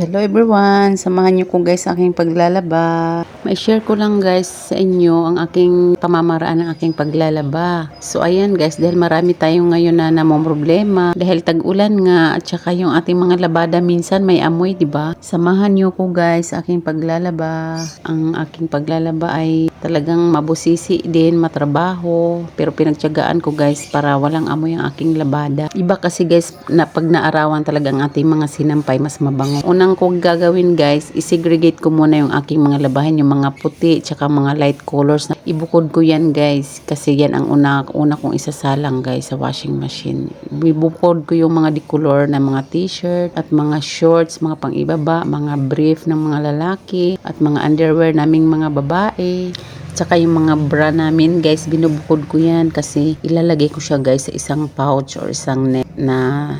Hello everyone! Samahan niyo ko guys sa aking paglalaba. May share ko lang guys sa inyo ang aking pamamaraan ng aking paglalaba. So ayan guys, dahil marami tayong ngayon na namong problema. Dahil tag-ulan nga at saka yung ating mga labada minsan may amoy, di ba? Samahan niyo ko guys sa aking paglalaba. Ang aking paglalaba ay talagang mabusisi din, matrabaho. Pero pinagtyagaan ko guys para walang amoy ang aking labada. Iba kasi guys na pag naarawan talaga ang ating mga sinampay mas mabango. Unang kong gagawin guys, isegregate ko muna yung aking mga labahin, yung mga puti, tsaka mga light colors. Na ibukod ko yan guys, kasi yan ang una, una kong isasalang guys sa washing machine. Ibukod ko yung mga decolor na mga t-shirt at mga shorts, mga pang-ibaba, mga brief ng mga lalaki at mga underwear naming mga babae. Tsaka yung mga bra namin, guys, binubukod ko yan kasi ilalagay ko siya, guys, sa isang pouch or isang net na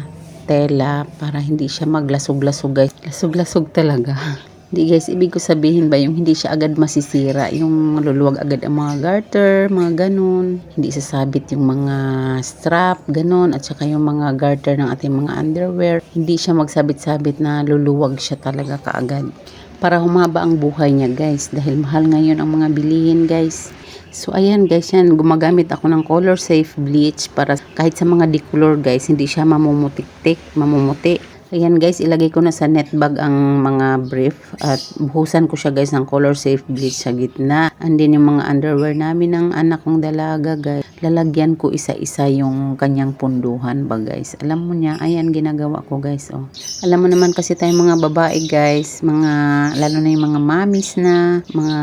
tela para hindi siya maglasog-lasog, guys. Lasog-lasog talaga. Hindi guys, ibig ko sabihin ba yung hindi siya agad masisira, yung luluwag agad ang mga garter, mga ganun. Hindi sasabit yung mga strap, ganun. At saka yung mga garter ng ating mga underwear. Hindi siya magsabit-sabit na luluwag siya talaga kaagad para humaba ang buhay niya guys. Dahil mahal ngayon ang mga bilihin guys. So ayan guys yan. Gumagamit ako ng color safe bleach para kahit sa mga decolor guys hindi siya mamumutik-tik mamumuti Ayan guys, ilagay ko na sa net bag ang mga brief at buhusan ko siya guys ng color safe bleach sa gitna. And then yung mga underwear namin ng anak kong dalaga guys, lalagyan ko isa-isa yung kanyang punduhan ba guys. Alam mo niya, ayan ginagawa ko guys oh. Alam mo naman kasi tayong mga babae guys, mga lalo na yung mga mamis na, mga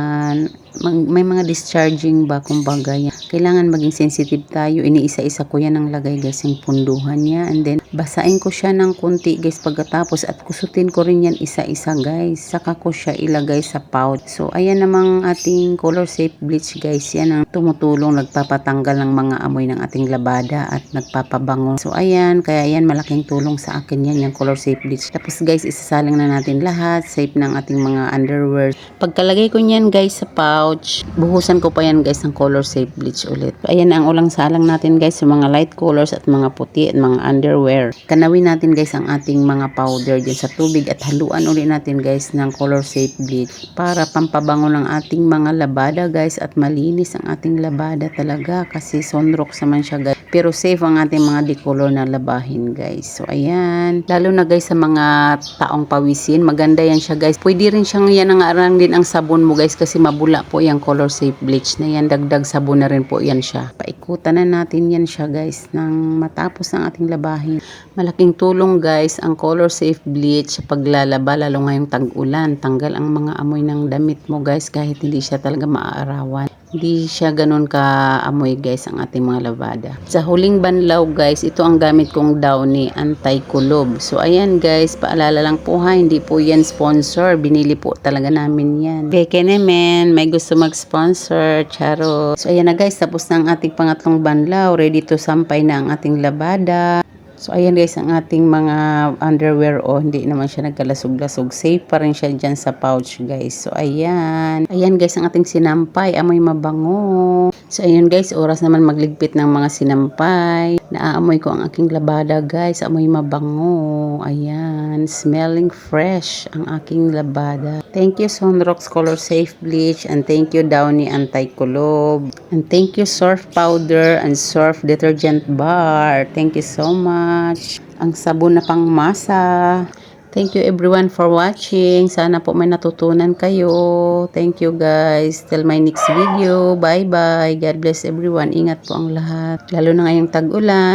may mga discharging ba kumbaga yan. Kailangan maging sensitive tayo. Iniisa-isa ko yan ang lagay guys yung punduhan niya. And then basain ko siya ng kunti guys pagkatapos at kusutin ko rin yan isa-isa guys. Saka ko siya ilagay sa pouch. So ayan namang ating color safe bleach guys. Yan ang tumutulong nagpapatanggal ng mga amoy ng ating labada at nagpapabango. So ayan, kaya yan malaking tulong sa akin yan yung color safe bleach. Tapos guys, isasaling na natin lahat. Safe ng ating mga underwear. Pagkalagay ko niyan guys sa pouch, buhusan ko pa yan guys ng color safe bleach ulit. Ayan ang ulang salang natin guys, yung mga light colors at mga puti at mga underwear. Kanawin natin guys ang ating mga powder dyan sa tubig at haluan ulit natin guys ng color safe bleach para pampabango ng ating mga labada guys at malinis ang ating labada talaga kasi sunrox naman siya guys. Pero safe ang ating mga decolor na labahin guys. So ayan, lalo na guys sa mga taong pawisin, maganda yan siya guys. Pwede rin siyang yan ang arang din ang sabon mo guys kasi mabula po yung color safe bleach na yan. Dagdag sabon na rin po yan siya. Paikutan na natin yan siya guys nang matapos ang ating labahin. Malaking tulong guys ang color safe bleach sa paglalaba lalo ngayong tag-ulan. Tanggal ang mga amoy ng damit mo guys kahit hindi siya talaga maaarawan. Hindi siya ganun ka-amoy guys ang ating mga labada. Sa huling banlaw guys, ito ang gamit kong Downy anti-kulob. So ayan guys, paalala lang po ha, hindi po yan sponsor. Binili po talaga namin yan. Keke naman, may gusto mag-sponsor, charo. So ayan na guys, tapos na ang ating pangatlong banlaw. Ready to sampay na ang ating labada. So, ayan guys, ang ating mga underwear, oh, hindi naman siya nagkalasog-lasog. Safe pa rin siya dyan sa pouch, guys. So, ayan. Ayan guys, ang ating sinampay. Amoy mabango. So, ayan guys, oras naman magligpit ng mga sinampay. Naaamoy ko ang aking labada, guys. Amoy mabango. Ayan. Smelling fresh ang aking labada. Thank you, Sunrox Color Safe Bleach. And thank you, Downy Anti-Kulob. And thank you, Surf Powder and Surf Detergent Bar. Thank you so much. Ang sabon na pang masa. Thank you everyone for watching. Sana po may natutunan kayo. Thank you guys. Till my next video. Bye bye. God bless everyone. Ingat po ang lahat. Lalo na ngayong tag-ulan.